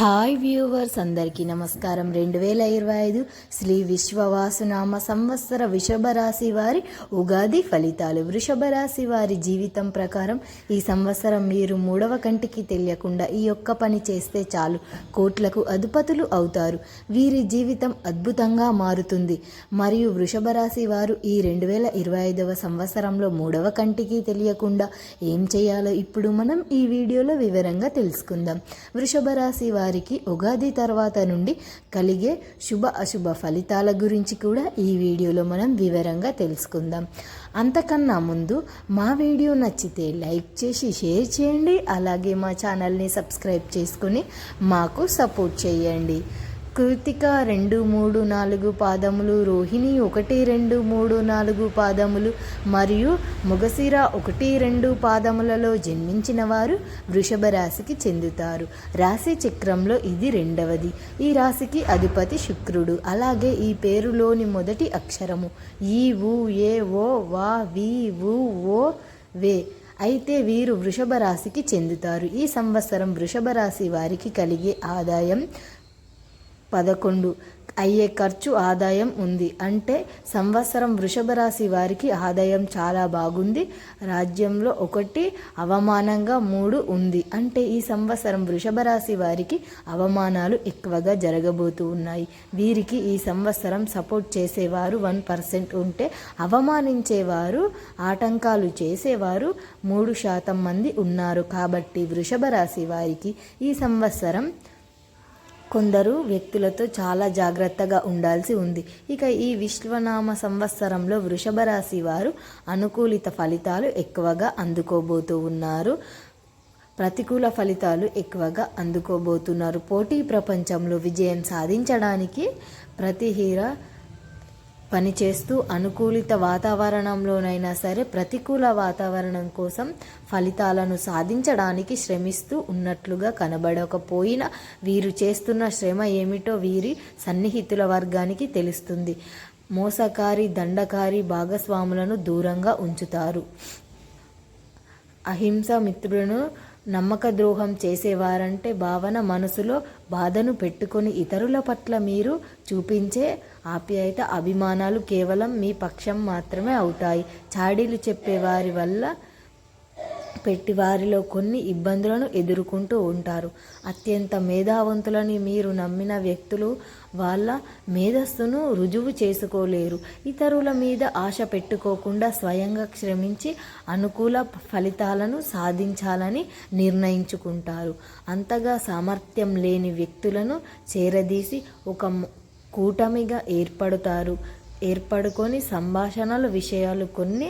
Hi viewers అందరికీ నమస్కారం. రెండు వేల ఇరవై ఐదు శ్రీ విశ్వవాసునామ సంవత్సర వృషభ రాశి వారి ఉగాది ఫలితాలు. వృషభ రాశి వారి జీవితం ప్రకారం ఈ సంవత్సరం మీరు మూడవ కంటికి తెలియకుండా ఈ ఒక్క పని చేస్తే చాలు. కోట్లకు అధిపతులు అవుతారు. వీరి జీవితం అద్భుతంగా మారుతుంది. మరియు వృషభ రాశి వారు ఈ రెండు వేల ఇరవై ఐదవ సంవత్సరంలో మూడవ కంటికి తెలియకుండా ఏం చేయాలో ఇప్పుడు మనం ఈ వీడియోలో వివరంగా తెలుసుకుందాం. వృషభ రాశి వారికి ఉగాది తర్వాత నుండి కలిగే శుభ అశుభ ఫలితాల గురించి కూడా ఈ వీడియోలో మనం వివరంగా తెలుసుకుందాం. అంతకన్నా ముందు మా వీడియో నచ్చితే లైక్ చేసి షేర్ చేయండి. అలాగే మా ఛానల్ని సబ్స్క్రైబ్ చేసుకుని మాకు సపోర్ట్ చేయండి. కృతిక రెండు మూడు నాలుగు పాదములు రోహిణి ఒకటి రెండు మూడు నాలుగు పాదములు మరియు ముగసిర ఒకటి రెండు పాదములలో జన్మించిన వారు వృషభ రాశికి చెందుతారు. రాశి చక్రంలో ఇది రెండవది. ఈ రాశికి అధిపతి శుక్రుడు. అలాగే ఈ పేరులోని మొదటి అక్షరము ఈ ఊ ఏ ఓ వా వి ఊ ఓ వే. అయితే వీరు వృషభ రాశికి చెందుతారు. ఈ సంవత్సరం వృషభ రాశి వారికి కలిగే ఆదాయం పదకొండు. అయ్యే ఖర్చు ఆదాయం ఉంది. అంటే సంవత్సరం వృషభ రాశి వారికి ఆదాయం చాలా బాగుంది. రాజ్యంలో ఒకటి అవమానంగా మూడు ఉంది. అంటే ఈ సంవత్సరం వృషభ రాశి వారికి అవమానాలు ఎక్కువగా జరగబోతూ ఉన్నాయి. వీరికి ఈ సంవత్సరం సపోర్ట్ చేసేవారు వన్ పర్సెంట్ ఉంటే అవమానించేవారు ఆటంకాలు చేసేవారు మూడు శాతం మంది ఉన్నారు. కాబట్టి వృషభ రాశి వారికి ఈ సంవత్సరం కొందరు వ్యక్తులతో చాలా జాగ్రత్తగా ఉండాల్సి ఉంది. ఇక ఈ విశ్వనామ సంవత్సరంలో వృషభ రాశి వారు అనుకూలిత ఫలితాలు ఎక్కువగా అందుకోబోతూ ఉన్నారు. ప్రతికూల ఫలితాలు ఎక్కువగా అందుకోబోతున్నారు. పోటీ ప్రపంచంలో విజయం సాధించడానికి ప్రతి హీరా పనిచేస్తూ అనుకూలిత వాతావరణంలోనైనా సరే ప్రతికూల వాతావరణం కోసం ఫలితాలను సాధించడానికి శ్రమిస్తూ ఉన్నట్లుగా కనబడకపోయినా వీరు చేస్తున్న శ్రమ ఏమిటో వీరి సన్నిహితుల వర్గానికి తెలుస్తుంది. మోసకారి దండకారి భాగస్వాములను దూరంగా ఉంచుతారు. అహింస మిత్రులను నమ్మక ద్రోహం చేసేవారంటే భావన మనసులో బాధను పెట్టుకొని ఇతరుల పట్ల మీరు చూపించే ఆప్యాయత అభిమానాలు కేవలం మీ పక్షం మాత్రమే అవుతాయి. చాడీలు చెప్పేవారి వల్ల పెట్టి వారిలో కొన్ని ఇబ్బందులను ఎదుర్కొంటూ ఉంటారు. అత్యంత మేధావంతులని మీరు నమ్మిన వ్యక్తులు వాళ్ళ మేధస్సును రుజువు చేసుకోలేరు. ఇతరుల మీద ఆశ పెట్టుకోకుండా స్వయంగా శ్రమించి అనుకూల ఫలితాలను సాధించాలని నిర్ణయించుకుంటారు. అంతగా సామర్థ్యం లేని వ్యక్తులను చేరదీసి ఒక కూటమిగా ఏర్పడతారు. ఏర్పడుకొని సంభాషణల విషయాలు కొన్ని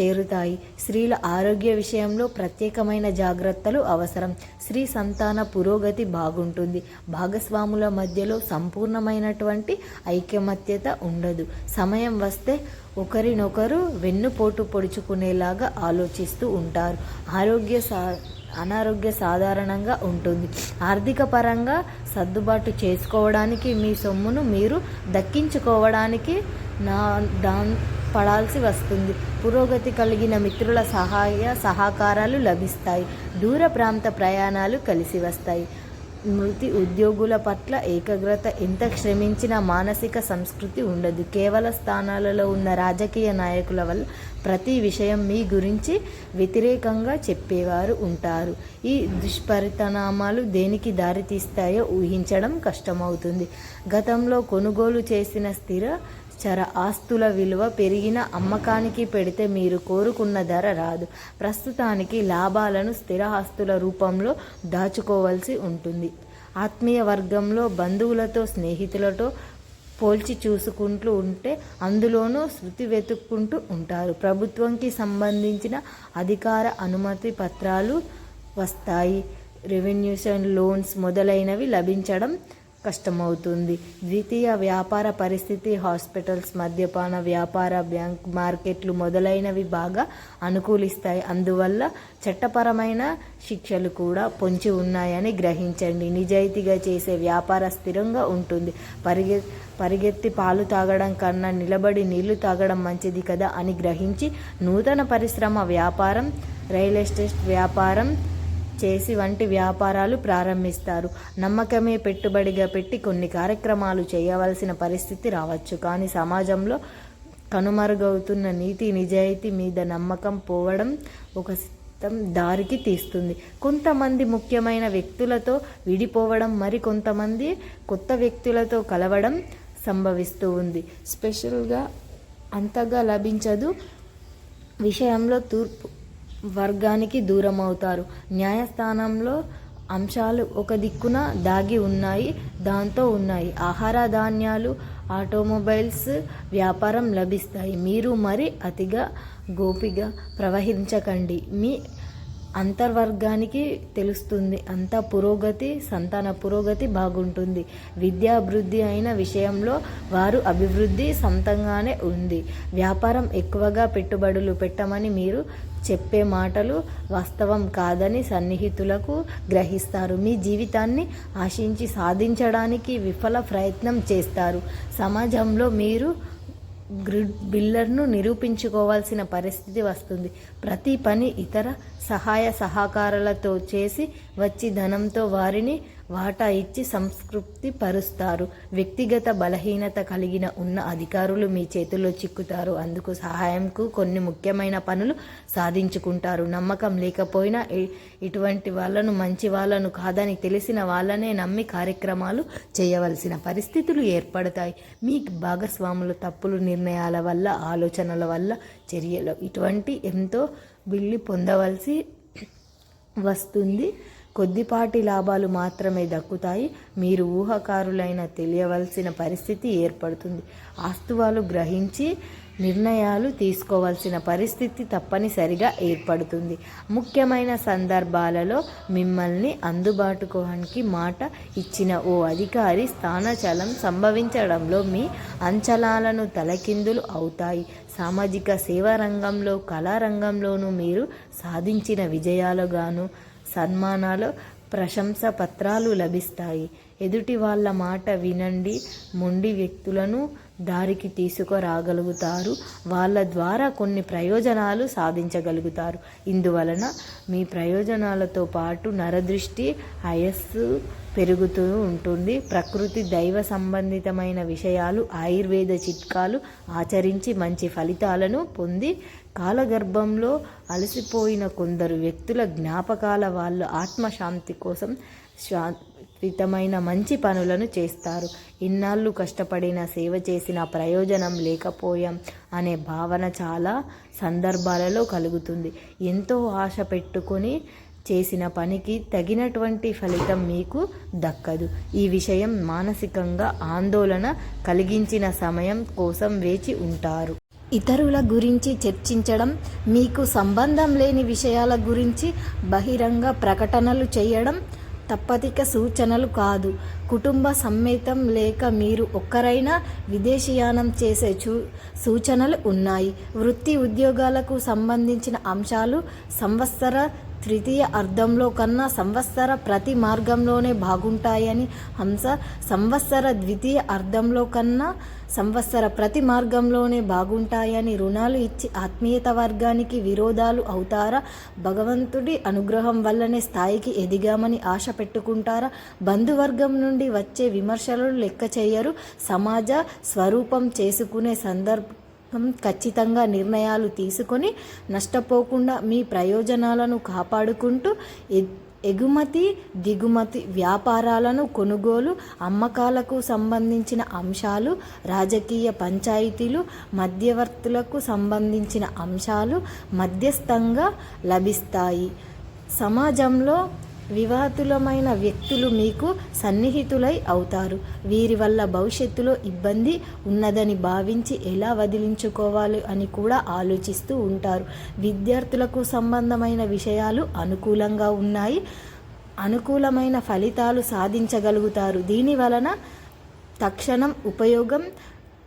చేరుతాయి. స్త్రీల ఆరోగ్య విషయంలో ప్రత్యేకమైన జాగ్రత్తలు అవసరం. స్త్రీ సంతాన పురోగతి బాగుంటుంది. భాగస్వాముల మధ్యలో సంపూర్ణమైనటువంటి ఐకమత్యత ఉండదు. సమయం వస్తే ఒకరినొకరు వెన్నుపోటు పొడుచుకునేలాగా ఆలోచిస్తూ ఉంటారు. ఆరోగ్య సా అనారోగ్య సాధారణంగా ఉంటుంది. ఆర్థిక పరంగా సర్దుబాటు చేసుకోవడానికి మీ సొమ్మును మీరు దక్కించుకోవడానికి నా దాన్ పడాల్సి వస్తుంది. పురోగతి కలిగిన మిత్రుల సహాయ సహకారాలు లభిస్తాయి. దూర ప్రాంత ప్రయాణాలు కలిసి వస్తాయి. మృతి ఉద్యోగుల పట్ల ఏకాగ్రత ఎంత శ్రమించిన మానసిక సంస్కృతి ఉండదు. కేవల స్థానాలలో ఉన్న రాజకీయ నాయకుల వల్ల ప్రతి విషయం మీ గురించి వ్యతిరేకంగా చెప్పేవారు ఉంటారు. ఈ దుష్పరిణామాలు దేనికి దారితీస్తాయో ఊహించడం కష్టమవుతుంది. గతంలో కొనుగోలు చేసిన స్థిర చర ఆస్తుల విలువ పెరిగిన అమ్మకానికి పెడితే మీరు కోరుకున్న ధర రాదు. ప్రస్తుతానికి లాభాలను స్థిర ఆస్తుల రూపంలో దాచుకోవాల్సి ఉంటుంది. ఆత్మీయ వర్గంలో బంధువులతో స్నేహితులతో పోల్చి చూసుకుంటూ ఉంటే అందులోనూ శృతి వెతుక్కుంటూ ఉంటారు. ప్రభుత్వంకి సంబంధించిన అధికార అనుమతి పత్రాలు వస్తాయి. రెవెన్యూషన్ లోన్స్ మొదలైనవి లభించడం కష్టమవుతుంది. ద్వితీయ వ్యాపార పరిస్థితి హాస్పిటల్స్ మద్యపాన వ్యాపార బ్యాంక్ మార్కెట్లు మొదలైనవి బాగా అనుకూలిస్తాయి. అందువల్ల చట్టపరమైన శిక్షలు కూడా పొంచి ఉన్నాయని గ్రహించండి. నిజాయితీగా చేసే వ్యాపార స్థిరంగా ఉంటుంది. పరిగె పరిగెత్తి పాలు తాగడం కన్నా నిలబడి నీళ్ళు తాగడం మంచిది కదా అని గ్రహించి నూతన పరిశ్రమ వ్యాపారం రియల్ ఎస్టేట్ వ్యాపారం చేసి వంటి వ్యాపారాలు ప్రారంభిస్తారు. నమ్మకమే పెట్టుబడిగా పెట్టి కొన్ని కార్యక్రమాలు చేయవలసిన పరిస్థితి రావచ్చు. కానీ సమాజంలో కనుమరుగవుతున్న నీతి నిజాయితీ మీద నమ్మకం పోవడం ఒక దారికి తీస్తుంది. కొంతమంది ముఖ్యమైన వ్యక్తులతో విడిపోవడం మరి కొంతమంది కొత్త వ్యక్తులతో కలవడం సంభవిస్తూ ఉంది. స్పెషల్గా అంతగా లభించదు. విషయంలో తూర్పు వర్గానికి దూరం అవుతారు న్యాయస్థానంలో అంశాలు ఒక దిక్కున దాగి ఉన్నాయి దాంతో ఉన్నాయి. ఆహార ధాన్యాలు ఆటోమొబైల్స్ వ్యాపారం లభిస్తాయి. మీరు మరి అతిగా గోపిగా ప్రవహించకండి. మీ అంతర్వర్గానికి తెలుస్తుంది. అంత పురోగతి సంతాన పురోగతి బాగుంటుంది. విద్యాభివృద్ధి అయిన విషయంలో వారు అభివృద్ధి సొంతంగానే ఉంది. వ్యాపారం ఎక్కువగా పెట్టుబడులు పెట్టమని మీరు చెప్పే మాటలు వాస్తవం కాదని సన్నిహితులకు గ్రహిస్తారు. మీ జీవితాన్ని ఆశించి సాధించడానికి విఫల ప్రయత్నం చేస్తారు. సమాజంలో మీరు గ్రిడ్ బిల్లర్ను నిరూపించుకోవాల్సిన పరిస్థితి వస్తుంది. ప్రతి పని ఇతర సహాయ సహకారాలతో చేసి వచ్చి ధనంతో వారిని వాటా ఇచ్చి సంస్కృప్తి పరుస్తారు. వ్యక్తిగత బలహీనత కలిగిన ఉన్న అధికారులు మీ చేతుల్లో చిక్కుతారు. అందుకు సహాయంకు కొన్ని ముఖ్యమైన పనులు సాధించుకుంటారు. నమ్మకం లేకపోయినా ఇటువంటి వాళ్ళను మంచి వాళ్ళను కాదని తెలిసిన వాళ్ళనే నమ్మి కార్యక్రమాలు చేయవలసిన పరిస్థితులు ఏర్పడతాయి. మీ భాగస్వాములు తప్పులు నిర్ణయాల వల్ల ఆలోచనల వల్ల చర్యలు. ఇటువంటి ఎంతో బిల్లి పొందవలసి వస్తుంది. కొద్దిపాటి లాభాలు మాత్రమే దక్కుతాయి. మీరు ఊహకారులైన తెలియవలసిన పరిస్థితి ఏర్పడుతుంది. ఆస్తువాలు గ్రహించి నిర్ణయాలు తీసుకోవాల్సిన పరిస్థితి తప్పనిసరిగా ఏర్పడుతుంది. ముఖ్యమైన సందర్భాలలో మిమ్మల్ని అందుబాటుకోవడానికి మాట ఇచ్చిన ఓ అధికారి స్థానచలం సంభవించడంలో మీ అంచనాలను తలకిందులు అవుతాయి. సామాజిక సేవా రంగంలో కళారంగంలోనూ మీరు సాధించిన విజయాలుగాను సన్మానాలు ప్రశంస పత్రాలు లభిస్తాయి. ఎదుటి వాళ్ళ మాట వినండి. మొండి వ్యక్తులను దారికి తీసుకురాగలుగుతారు. వాళ్ళ ద్వారా కొన్ని ప్రయోజనాలు సాధించగలుగుతారు. ఇందువలన మీ ప్రయోజనాలతో పాటు నరదృష్టి అయస్సు పెరుగుతూ ఉంటుంది. ప్రకృతి దైవ సంబంధితమైన విషయాలు ఆయుర్వేద చిట్కాలు ఆచరించి మంచి ఫలితాలను పొంది కాలగర్భంలో అలసిపోయిన కొందరు వ్యక్తుల జ్ఞాపకాల వాళ్ళు ఆత్మశాంతి కోసం శాంతితమైన మంచి పనులను చేస్తారు. ఇన్నాళ్ళు కష్టపడిన సేవ చేసిన ప్రయోజనం లేకపోయాం అనే భావన చాలా సందర్భాలలో కలుగుతుంది. ఎంతో ఆశ పెట్టుకొని చేసిన పనికి తగినటువంటి ఫలితం మీకు దక్కదు. ఈ విషయం మానసికంగా ఆందోళన కలిగించిన సమయం కోసం వేచి ఉంటారు. ఇతరుల గురించి చర్చించడం మీకు సంబంధం లేని విషయాల గురించి బహిరంగ ప్రకటనలు చేయడం తప్పతిక సూచనలు కాదు. కుటుంబ సమ్మేతం లేక మీరు ఒక్కరైనా విదేశీయానం చేసే చూ సూచనలు ఉన్నాయి. వృత్తి ఉద్యోగాలకు సంబంధించిన అంశాలు సంవత్సర తృతీయ అర్థంలో కన్నా సంవత్సర ప్రతి మార్గంలోనే బాగుంటాయని హంస సంవత్సర ద్వితీయ అర్థంలో కన్నా సంవత్సర ప్రతి మార్గంలోనే బాగుంటాయని రుణాలు ఇచ్చి ఆత్మీయత వర్గానికి విరోధాలు అవుతారా? భగవంతుడి అనుగ్రహం వల్లనే స్థాయికి ఎదిగామని ఆశ పెట్టుకుంటారా? బంధువర్గం నుండి వచ్చే విమర్శలు లెక్క చేయరు. సమాజ స్వరూపం చేసుకునే సందర్భం ఖచ్చితంగా నిర్ణయాలు తీసుకొని నష్టపోకుండా మీ ప్రయోజనాలను కాపాడుకుంటూ ఎగుమతి దిగుమతి వ్యాపారాలను కొనుగోలు అమ్మకాలకు సంబంధించిన అంశాలు రాజకీయ పంచాయతీలు మధ్యవర్తులకు సంబంధించిన అంశాలు మధ్యస్థంగా లభిస్తాయి. సమాజంలో వివాదులమైన వ్యక్తులు మీకు సన్నిహితులై అవుతారు. వీరి వల్ల భవిష్యత్తులో ఇబ్బంది ఉన్నదని భావించి ఎలా వదిలించుకోవాలి అని కూడా ఆలోచిస్తూ ఉంటారు. విద్యార్థులకు సంబంధమైన విషయాలు అనుకూలంగా ఉన్నాయి. అనుకూలమైన ఫలితాలు సాధించగలుగుతారు. దీని వలన తక్షణం ఉపయోగం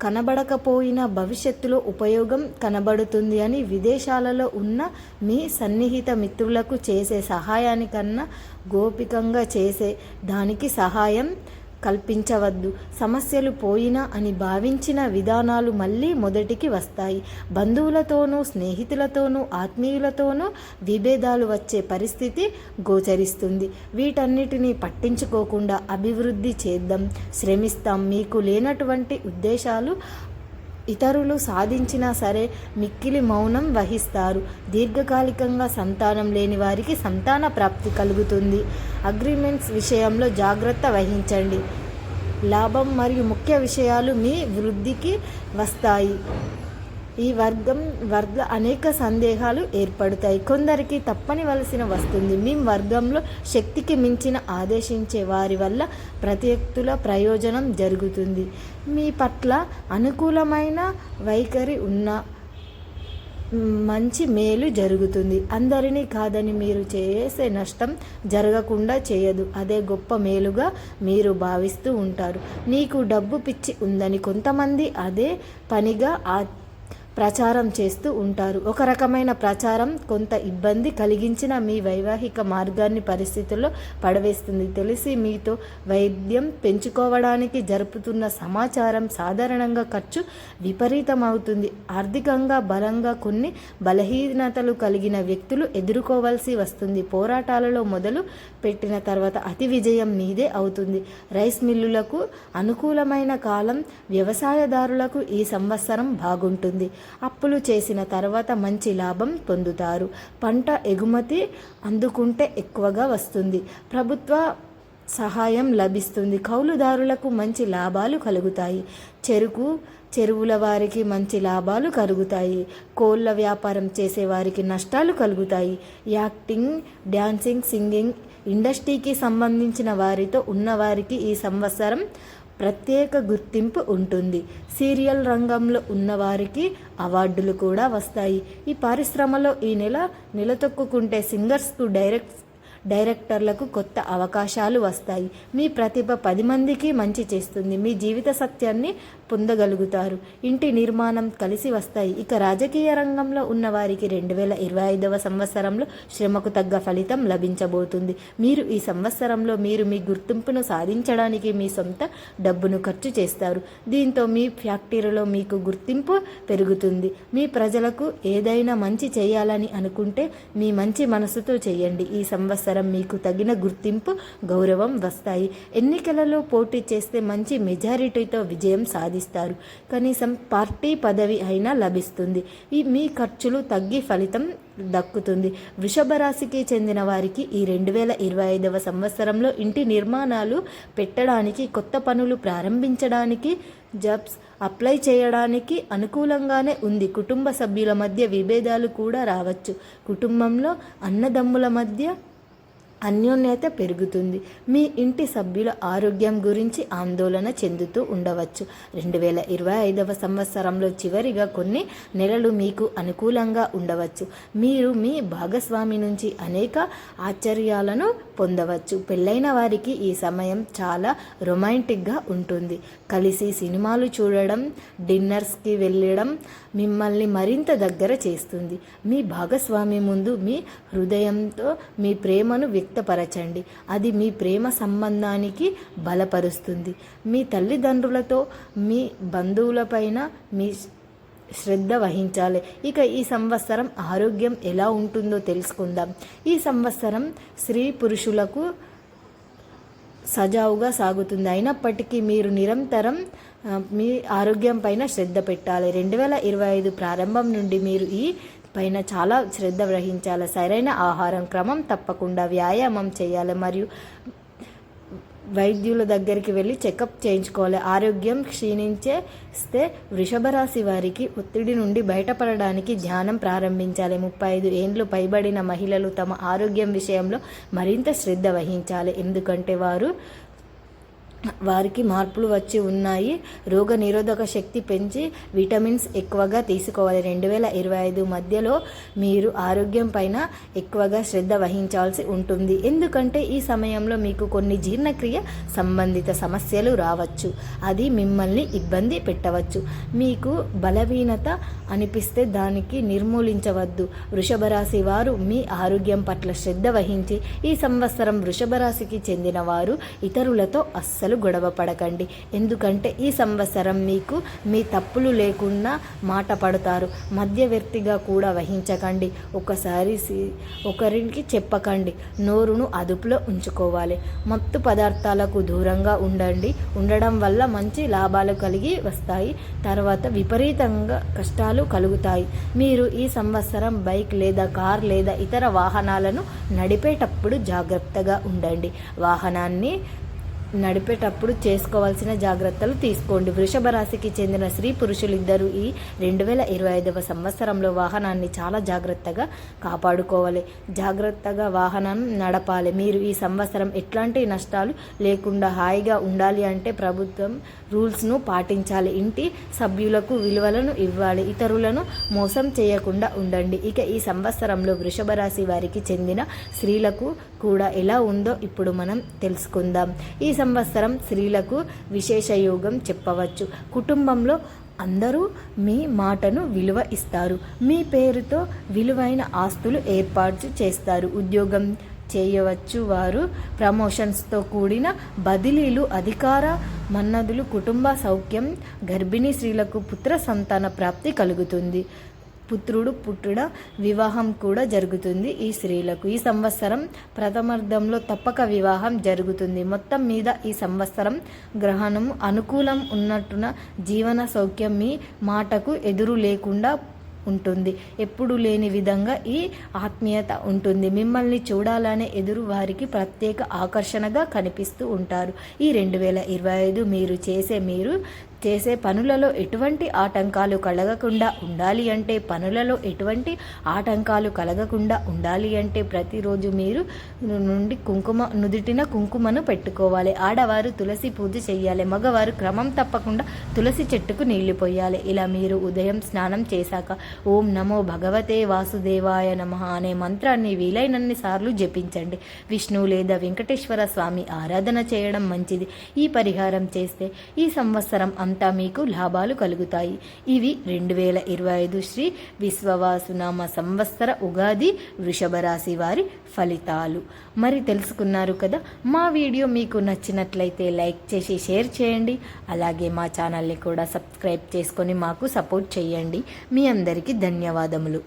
కనబడకపోయినా భవిష్యత్తులో ఉపయోగం కనబడుతుంది అని విదేశాలలో ఉన్న మీ సన్నిహిత మిత్రులకు చేసే సహాయానికన్నా గోపికంగా చేసే దానికి సహాయం కల్పించవద్దు. సమస్యలు పోయినా అని భావించిన విధానాలు మళ్ళీ మొదటికి వస్తాయి. బంధువులతోనూ స్నేహితులతోనూ ఆత్మీయులతోనూ విభేదాలు వచ్చే పరిస్థితి గోచరిస్తుంది. వీటన్నిటినీ పట్టించుకోకుండా అభివృద్ధి చేద్దాం. శ్రమిస్తాం. మీకు లేనటువంటి ఉద్దేశాలు ఇతరులు సాధించినా సరే మిక్కిలి మౌనం వహిస్తారు. దీర్ఘకాలికంగా సంతానం లేని వారికి సంతాన ప్రాప్తి కలుగుతుంది. అగ్రిమెంట్స్ విషయంలో జాగ్రత్త వహించండి. లాభం మరియు ముఖ్య విషయాలు మీ వృద్ధికి వస్తాయి. ఈ వర్గం వర్గ అనేక సందేహాలు ఏర్పడతాయి. కొందరికి తప్పనివలసిన వస్తుంది. మీ వర్గంలో శక్తికి మించిన ఆదేశించే వారి వల్ల ప్రత్యక్తుల ప్రయోజనం జరుగుతుంది. మీ పట్ల అనుకూలమైన వైఖరి ఉన్న మంచి మేలు జరుగుతుంది. అందరినీ కాదని మీరు చేసే నష్టం జరగకుండా చేయదు. అదే గొప్ప మేలుగా మీరు భావిస్తూ ఉంటారు. నీకు డబ్బు పిచ్చి ఉందని కొంతమంది అదే పనిగా ఆ ప్రచారం చేస్తూ ఉంటారు. ఒక రకమైన ప్రచారం కొంత ఇబ్బంది కలిగించిన మీ వైవాహిక మార్గాన్ని పరిస్థితుల్లో పడవేస్తుంది. తెలిసి మీతో వైద్యం పెంచుకోవడానికి జరుపుతున్న సమాచారం సాధారణంగా ఖర్చు విపరీతమవుతుంది. ఆర్థికంగా బలంగా కొన్ని బలహీనతలు కలిగిన వ్యక్తులు ఎదుర్కోవాల్సి వస్తుంది. పోరాటాలలో మొదలు పెట్టిన తర్వాత అతి విజయం మీదే అవుతుంది. రైస్ మిల్లులకు అనుకూలమైన కాలం వ్యవసాయదారులకు ఈ సంవత్సరం బాగుంటుంది. అప్పులు చేసిన తర్వాత మంచి లాభం పొందుతారు. పంట ఎగుమతి అందుకుంటే ఎక్కువగా వస్తుంది. ప్రభుత్వ సహాయం లభిస్తుంది. కౌలుదారులకు మంచి లాభాలు కలుగుతాయి. చెరుకు చెరువుల వారికి మంచి లాభాలు కలుగుతాయి. కోళ్ళ వ్యాపారం చేసేవారికి నష్టాలు కలుగుతాయి. యాక్టింగ్ డ్యాన్సింగ్ సింగింగ్ ఇండస్ట్రీకి సంబంధించిన వారితో ఉన్నవారికి ఈ సంవత్సరం ప్రత్యేక గుర్తింపు ఉంటుంది. సీరియల్ రంగంలో ఉన్నవారికి అవార్డులు కూడా వస్తాయి. ఈ పరిశ్రమలో ఈ నెల నిలతొక్కుకుంటే సింగర్స్కు డైరెక్ట్ డైరెక్టర్లకు కొత్త అవకాశాలు వస్తాయి. మీ ప్రతిభ పది మందికి మంచి చేస్తుంది. మీ జీవిత సత్యాన్ని పొందగలుగుతారు. ఇంటి నిర్మాణం కలిసి వస్తాయి. ఇక రాజకీయ రంగంలో ఉన్న వారికి రెండు వేల ఇరవై ఐదవ సంవత్సరంలో శ్రమకు తగ్గ ఫలితం లభించబోతుంది. మీరు ఈ సంవత్సరంలో మీరు మీ గుర్తింపును సాధించడానికి మీ సొంత డబ్బును ఖర్చు చేస్తారు. దీంతో మీ ఫ్యాక్టరీలో మీకు గుర్తింపు పెరుగుతుంది. మీ ప్రజలకు ఏదైనా మంచి చేయాలని అనుకుంటే మీ మంచి మనసుతో చేయండి. ఈ సంవత్సరం మీకు తగిన గుర్తింపు గౌరవం వస్తాయి. ఎన్నికలలో పోటీ చేస్తే మంచి మెజారిటీతో విజయం సాధిస్తారు. కనీసం పార్టీ పదవి అయినా లభిస్తుంది. ఈ మీ ఖర్చులు తగ్గి ఫలితం దక్కుతుంది. వృషభ రాశికి చెందిన వారికి ఈ రెండు వేల ఇరవై ఐదవ సంవత్సరంలో ఇంటి నిర్మాణాలు పెట్టడానికి కొత్త పనులు ప్రారంభించడానికి జాబ్స్ అప్లై చేయడానికి అనుకూలంగానే ఉంది. కుటుంబ సభ్యుల మధ్య విభేదాలు కూడా రావచ్చు. కుటుంబంలో అన్నదమ్ముల మధ్య అన్యోన్యత పెరుగుతుంది. మీ ఇంటి సభ్యుల ఆరోగ్యం గురించి ఆందోళన చెందుతూ ఉండవచ్చు. రెండు వేల ఇరవై ఐదవ సంవత్సరంలో చివరిగా కొన్ని నెలలు మీకు అనుకూలంగా ఉండవచ్చు. మీరు మీ భాగస్వామి నుంచి అనేక ఆశ్చర్యాలను పొందవచ్చు. పెళ్ళైన వారికి ఈ సమయం చాలా రొమాంటిక్గా ఉంటుంది. కలిసి సినిమాలు చూడడం డిన్నర్స్కి వెళ్ళడం మిమ్మల్ని మరింత దగ్గర చేస్తుంది. మీ భాగస్వామి ముందు మీ హృదయంతో మీ ప్రేమను వ్యక్తపరచండి. అది మీ ప్రేమ సంబంధానికి బలపరుస్తుంది. మీ తల్లిదండ్రులతో మీ బంధువులపైన మీ శ్రద్ధ వహించాలి. ఇక ఈ సంవత్సరం ఆరోగ్యం ఎలా ఉంటుందో తెలుసుకుందాం. ఈ సంవత్సరం స్త్రీ పురుషులకు సజావుగా సాగుతుంది. అయినప్పటికీ మీరు నిరంతరం మీ ఆరోగ్యం పైన శ్రద్ధ పెట్టాలి. రెండు వేల ఇరవై ఐదు ప్రారంభం నుండి మీరు ఈ పైన చాలా శ్రద్ధ వహించాలి. సరైన ఆహారం క్రమం తప్పకుండా వ్యాయామం చేయాలి. మరియు వైద్యుల దగ్గరికి వెళ్ళి చెకప్ చేయించుకోవాలి. ఆరోగ్యం క్షీణించేస్తే వృషభ రాశి వారికి ఒత్తిడి నుండి బయటపడడానికి ధ్యానం ప్రారంభించాలి. ముప్పై ఐదు ఏండ్లు పైబడిన మహిళలు తమ ఆరోగ్యం విషయంలో మరింత శ్రద్ధ వహించాలి. ఎందుకంటే వారు వారికి మార్పులు వచ్చి ఉన్నాయి. రోగ నిరోధక శక్తి పెంచి విటమిన్స్ ఎక్కువగా తీసుకోవాలి. రెండు వేల ఇరవై ఐదు మధ్యలో మీరు ఆరోగ్యం పైన ఎక్కువగా శ్రద్ధ వహించాల్సి ఉంటుంది. ఎందుకంటే ఈ సమయంలో మీకు కొన్ని జీర్ణక్రియ సంబంధిత సమస్యలు రావచ్చు. అది మిమ్మల్ని ఇబ్బంది పెట్టవచ్చు. మీకు బలహీనత అనిపిస్తే దానికి నిర్మూలించవద్దు. వృషభ రాశి వారు మీ ఆరోగ్యం పట్ల శ్రద్ధ వహించి ఈ సంవత్సరం వృషభ రాశికి చెందిన వారు ఇతరులతో అస్సలు అస్సలు గొడవ పడకండి. ఎందుకంటే ఈ సంవత్సరం మీకు మీ తప్పులు లేకుండా మాట పడతారు. మధ్యవర్తిగా కూడా వహించకండి. ఒకసారి ఒకరికి చెప్పకండి. నోరును అదుపులో ఉంచుకోవాలి. మత్తు పదార్థాలకు దూరంగా ఉండండి. ఉండడం వల్ల మంచి లాభాలు కలిగి వస్తాయి. తర్వాత విపరీతంగా కష్టాలు కలుగుతాయి. మీరు ఈ సంవత్సరం బైక్ లేదా కార్ లేదా ఇతర వాహనాలను నడిపేటప్పుడు జాగ్రత్తగా ఉండండి. వాహనాన్ని నడిపేటప్పుడు చేసుకోవాల్సిన జాగ్రత్తలు తీసుకోండి. వృషభ రాశికి చెందిన స్త్రీ పురుషులిద్దరూ ఈ రెండు వేల ఇరవై ఐదవ సంవత్సరంలో వాహనాన్ని చాలా జాగ్రత్తగా కాపాడుకోవాలి. జాగ్రత్తగా వాహనం నడపాలి. మీరు ఈ సంవత్సరం ఎట్లాంటి నష్టాలు లేకుండా హాయిగా ఉండాలి అంటే ప్రభుత్వం రూల్స్ను పాటించాలి. ఇంటి సభ్యులకు విలువలను ఇవ్వాలి. ఇతరులను మోసం చేయకుండా ఉండండి. ఇక ఈ సంవత్సరంలో వృషభ రాశి వారికి చెందిన స్త్రీలకు కూడా ఎలా ఉందో ఇప్పుడు మనం తెలుసుకుందాం. ఈ సంవత్సరం స్త్రీలకు విశేష యోగం చెప్పవచ్చు. కుటుంబంలో అందరూ మీ మాటను విలువ ఇస్తారు. మీ పేరుతో విలువైన ఆస్తులు ఏర్పాటు చేస్తారు. ఉద్యోగం చేయవచ్చు వారు. ప్రమోషన్స్తో కూడిన బదిలీలు అధికార మన్నదులు కుటుంబ సౌఖ్యం గర్భిణీ స్త్రీలకు పుత్ర సంతాన ప్రాప్తి కలుగుతుంది. పుత్రుడు పుట్టుడ వివాహం కూడా జరుగుతుంది ఈ స్త్రీలకు. ఈ సంవత్సరం ప్రథమార్థంలో తప్పక వివాహం జరుగుతుంది. మొత్తం మీద ఈ సంవత్సరం గ్రహణం అనుకూలం ఉన్నట్టున జీవన సౌఖ్యం మీ మాటకు ఎదురు లేకుండా ఉంటుంది. ఎప్పుడు లేని విధంగా ఈ ఆత్మీయత ఉంటుంది. మిమ్మల్ని చూడాలనే ఎదురు వారికి ప్రత్యేక ఆకర్షణగా కనిపిస్తూ ఉంటారు. ఈ రెండు వేల ఇరవై ఐదు మీరు చేసే మీరు చేసే పనులలో ఎటువంటి ఆటంకాలు కలగకుండా ఉండాలి అంటే పనులలో ఎటువంటి ఆటంకాలు కలగకుండా ఉండాలి అంటే ప్రతిరోజు మీరు నుండి కుంకుమ నుదుటిన కుంకుమను పెట్టుకోవాలి. ఆడవారు తులసి పూజ చేయాలి మగవారు క్రమం తప్పకుండా తులసి చెట్టుకు నీళ్ళు పోయాలి. ఇలా మీరు ఉదయం స్నానం చేశాక ఓం నమో భగవతే వాసుదేవాయ నమ అనే మంత్రాన్ని వీలైనన్ని సార్లు జపించండి. విష్ణు లేదా వెంకటేశ్వర స్వామి ఆరాధన చేయడం మంచిది. ఈ పరిహారం చేస్తే ఈ సంవత్సరం అంతా మీకు లాభాలు కలుగుతాయి. ఇవి రెండు వేల ఇరవై ఐదు శ్రీ విశ్వవాసునామ సంవత్సర ఉగాది వృషభ రాశి వారి ఫలితాలు. మరి తెలుసుకున్నారు కదా మా వీడియో మీకు నచ్చినట్లయితే లైక్ చేసి షేర్ చేయండి. అలాగే మా ఛానల్ని కూడా సబ్స్క్రైబ్ చేసుకొని మాకు సపోర్ట్ చేయండి. మీ అందరికీ ధన్యవాదములు.